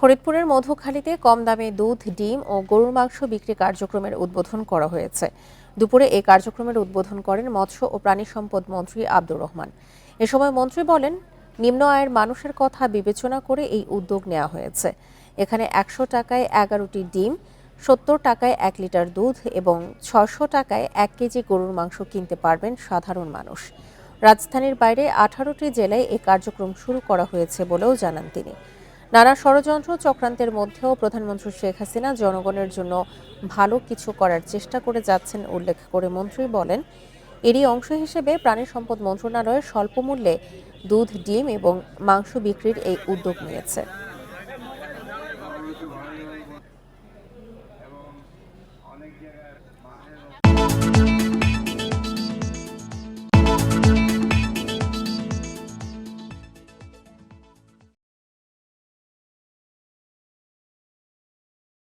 ফরিদপুরের মধুখালীতে কম দামে দুধ, ডিম ও গরুর মাংস বিক্রি কার্যক্রমের উদ্বোধন করা হয়েছে। দুপুরে এই কার্যক্রমের উদ্বোধন করেন মৎস্য ও প্রাণী সম্পদ মন্ত্রী আব্দুর রহমান। এ সময় মন্ত্রী বলেন, নিম্ন আয়ের মানুষের কথা বিবেচনা করে এই উদ্যোগ নেওয়া হয়েছে। এখানে একশো টাকায় এগারোটি ডিম, সত্তর টাকায় এক লিটার দুধ এবং ছশো টাকায় এক কেজি গরুর মাংস কিনতে পারবেন সাধারণ মানুষ। রাজধানীর বাইরে আঠারোটি জেলায় এই কার্যক্রম শুরু করা হয়েছে বলেও জানান তিনি। নানা ষড়যন্ত্র চক্রান্তের মধ্যেও প্রধানমন্ত্রী শেখ হাসিনা জনগণের জন্য ভালো কিছু করার চেষ্টা করে যাচ্ছেন, উল্লেখ করে মন্ত্রী বলেন। এরই অংশ হিসেবে প্রাণী সম্পদ মন্ত্রণালয়ের স্বল্প মূল্যে দুধ, ডিম এবং মাংস বিক্রির এই উদ্যোগ নিয়েছে।